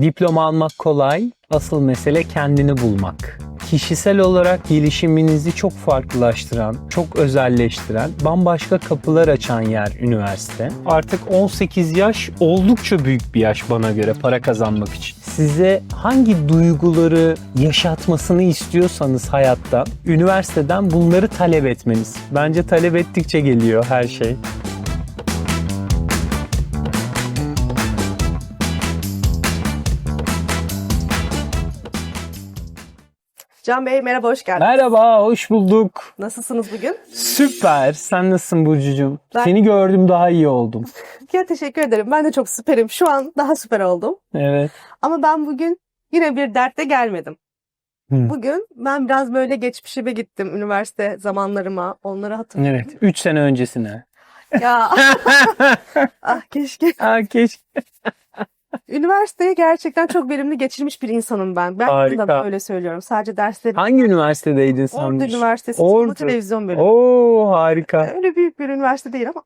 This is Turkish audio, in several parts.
Diploma almak kolay, asıl mesele kendini bulmak. Kişisel olarak gelişiminizi çok farklılaştıran, çok özelleştiren, bambaşka kapılar açan yer üniversite. Artık 18 yaş oldukça büyük bir yaş bana göre para kazanmak için. Size hangi duyguları yaşatmasını istiyorsanız hayatta, üniversiteden bunları talep etmeniz. Bence talep ettikçe geliyor her şey. Can Bey merhaba hoş geldiniz. Merhaba, hoş bulduk. Nasılsınız bugün? Süper. Sen nasılsın Burcucuğum? Ben- Seni gördüm daha iyi oldum. Ya teşekkür ederim. Ben de çok süperim. Şu an daha süper oldum. Evet. Ama ben bugün yine bir dertle gelmedim. Hı. Bugün ben biraz böyle geçmişime gittim. Üniversite zamanlarıma. Onları hatırlıyorum. Evet. 3 sene öncesine. Ya ah keşke. Aa, keşke. Üniversiteyi gerçekten çok verimli geçirmiş bir insanım ben. Ben Harika. da öyle söylüyorum. Sadece dersleri. Hangi üniversitedeydin sen? Ordu Üniversitesi Ordu. Televizyon bölümü. Oo harika. Öyle büyük bir üniversite değil ama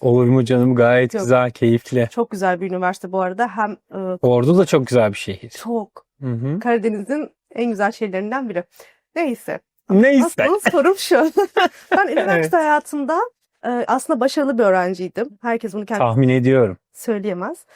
Olur mu canım? Gayet Yok. güzel, keyifli. çok güzel bir üniversite bu arada. Hem e, Ordu da çok güzel bir şehir. çok. Karadeniz'in en güzel şehirlerinden biri. Neyse. Neyse. Asıl sorum şu. ben üniversite Evet. hayatında e, aslında başarılı bir öğrenciydim. Herkes bunu kendi Tahmin ediyorum. söyleyemez.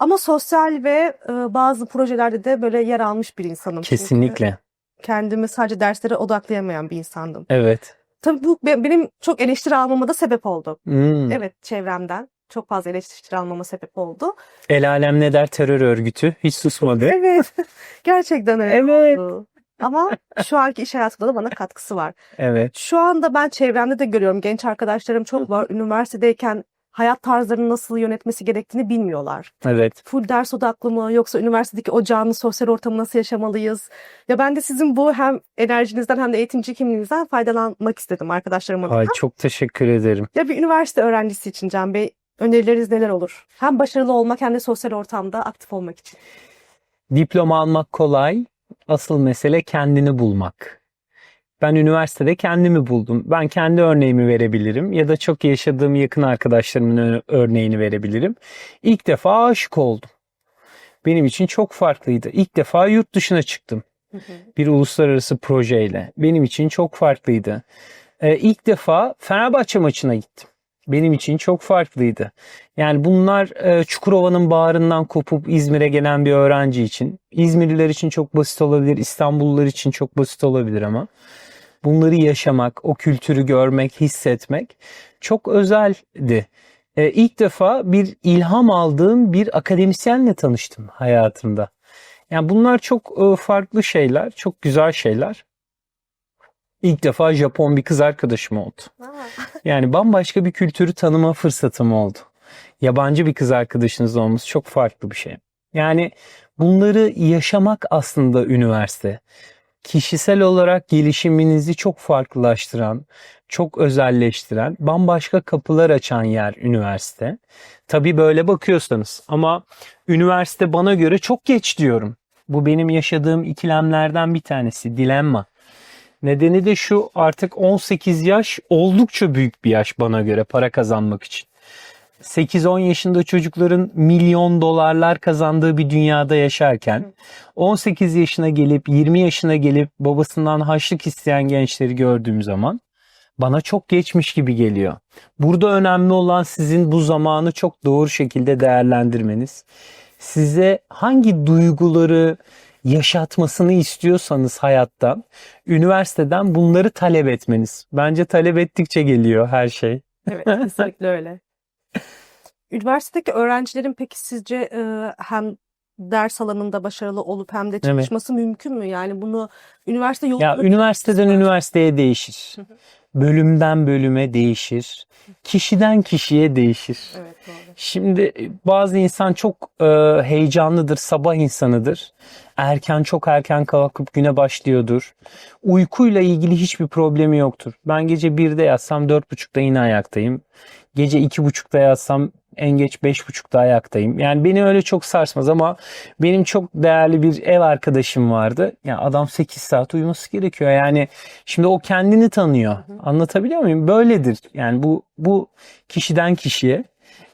Ama sosyal ve e, bazı projelerde de böyle yer almış bir insanım. Çünkü Kesinlikle. kendimi sadece derslere odaklayamayan bir insandım. Evet. Tabii bu be- benim çok eleştiri almama da sebep oldu. Hmm. Evet çevremden çok fazla eleştiri almama sebep oldu. El alem ne der terör örgütü. Hiç susmadı. Evet. Gerçekten öyle Evet. oldu. Ama şu anki iş hayatımda da bana katkısı var. Evet. Şu anda ben çevremde de görüyorum. Genç arkadaşlarım çok var. Üniversitedeyken hayat tarzlarını nasıl yönetmesi gerektiğini bilmiyorlar. Evet. Full ders odaklı mı yoksa üniversitedeki o canlı sosyal ortamı nasıl yaşamalıyız? Ya ben de sizin bu hem enerjinizden hem de eğitimci kimliğinizden faydalanmak istedim arkadaşlarım adına. Ay çok teşekkür ederim. Ya bir üniversite öğrencisi için Can Bey önerileriniz neler olur? Hem başarılı olmak hem de sosyal ortamda aktif olmak için. Diploma almak kolay, asıl mesele kendini bulmak. Ben üniversitede kendimi buldum. Ben kendi örneğimi verebilirim ya da çok yaşadığım yakın arkadaşlarımın örneğini verebilirim. İlk defa aşık oldum. Benim için çok farklıydı. İlk defa yurt dışına çıktım bir uluslararası projeyle. Benim için çok farklıydı. Ee, ilk defa Fenerbahçe maçına gittim. Benim için çok farklıydı. Yani bunlar e, Çukurova'nın bağrından kopup İzmir'e gelen bir öğrenci için. İzmirliler için çok basit olabilir, İstanbullular için çok basit olabilir ama bunları yaşamak, o kültürü görmek, hissetmek çok özeldi. E, ilk defa bir ilham aldığım bir akademisyenle tanıştım hayatımda. Yani bunlar çok e, farklı şeyler, çok güzel şeyler. İlk defa Japon bir kız arkadaşım oldu. Yani bambaşka bir kültürü tanıma fırsatım oldu. Yabancı bir kız arkadaşınız olması çok farklı bir şey. Yani bunları yaşamak aslında üniversite. Kişisel olarak gelişiminizi çok farklılaştıran, çok özelleştiren, bambaşka kapılar açan yer üniversite. Tabii böyle bakıyorsanız ama üniversite bana göre çok geç diyorum. Bu benim yaşadığım ikilemlerden bir tanesi, dilemma. Nedeni de şu artık 18 yaş oldukça büyük bir yaş bana göre para kazanmak için. 8-10 yaşında çocukların milyon dolarlar kazandığı bir dünyada yaşarken 18 yaşına gelip 20 yaşına gelip babasından harçlık isteyen gençleri gördüğüm zaman bana çok geçmiş gibi geliyor. Burada önemli olan sizin bu zamanı çok doğru şekilde değerlendirmeniz. Size hangi duyguları yaşatmasını istiyorsanız hayatta üniversiteden bunları talep etmeniz. Bence talep ettikçe geliyor her şey. Evet, kesinlikle öyle. Üniversitedeki öğrencilerin peki sizce e, hem ders alanında başarılı olup hem de çalışması mümkün mü? Yani bunu üniversite Ya yolunda üniversiteden Süper. üniversiteye değişir. Bölümden bölüme değişir. Kişiden kişiye değişir. Evet doğru. Şimdi e, bazı insan çok e, heyecanlıdır, sabah insanıdır. Erken çok erken kalkıp güne başlıyordur. Uykuyla ilgili hiçbir problemi yoktur. Ben gece 1'de yatsam 4.30'da yine ayaktayım. Gece 2.30'da yatsam en geç 5.30'da ayaktayım. Yani beni öyle çok sarsmaz ama benim çok değerli bir ev arkadaşım vardı. Ya adam 8 saat uyuması gerekiyor. Yani şimdi o kendini tanıyor. Anlatabiliyor muyum? Böyledir. Yani bu bu kişiden kişiye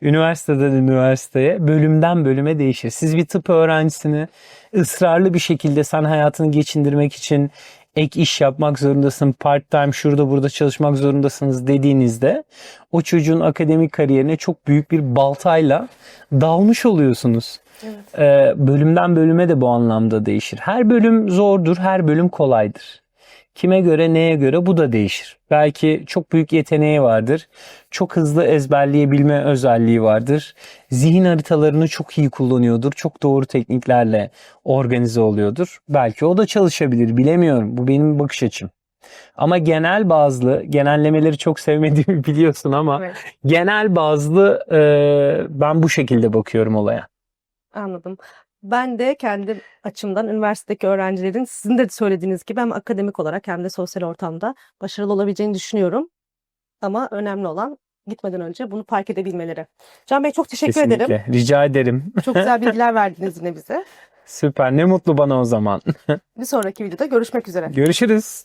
Üniversiteden üniversiteye, bölümden bölüme değişir. Siz bir tıp öğrencisini ısrarlı bir şekilde sen hayatını geçindirmek için ek iş yapmak zorundasın, part time şurada burada çalışmak zorundasınız dediğinizde o çocuğun akademik kariyerine çok büyük bir baltayla dalmış oluyorsunuz. Evet. Ee, bölümden bölüme de bu anlamda değişir. Her bölüm zordur, her bölüm kolaydır. Kime göre, neye göre bu da değişir. Belki çok büyük yeteneği vardır. Çok hızlı ezberleyebilme özelliği vardır. Zihin haritalarını çok iyi kullanıyordur. Çok doğru tekniklerle organize oluyordur. Belki o da çalışabilir, bilemiyorum. Bu benim bakış açım. Ama genel bazlı, genellemeleri çok sevmediğimi biliyorsun ama Evet. genel bazlı e, ben bu şekilde bakıyorum olaya. Anladım. Ben de kendi açımdan üniversitedeki öğrencilerin sizin de söylediğiniz gibi hem akademik olarak hem de sosyal ortamda başarılı olabileceğini düşünüyorum. Ama önemli olan gitmeden önce bunu fark edebilmeleri. Can Bey çok teşekkür ederim. Kesinlikle. Rica ederim. Çok güzel bilgiler verdiniz yine bize. Süper. Ne mutlu bana o zaman. Bir sonraki videoda görüşmek üzere. Görüşürüz.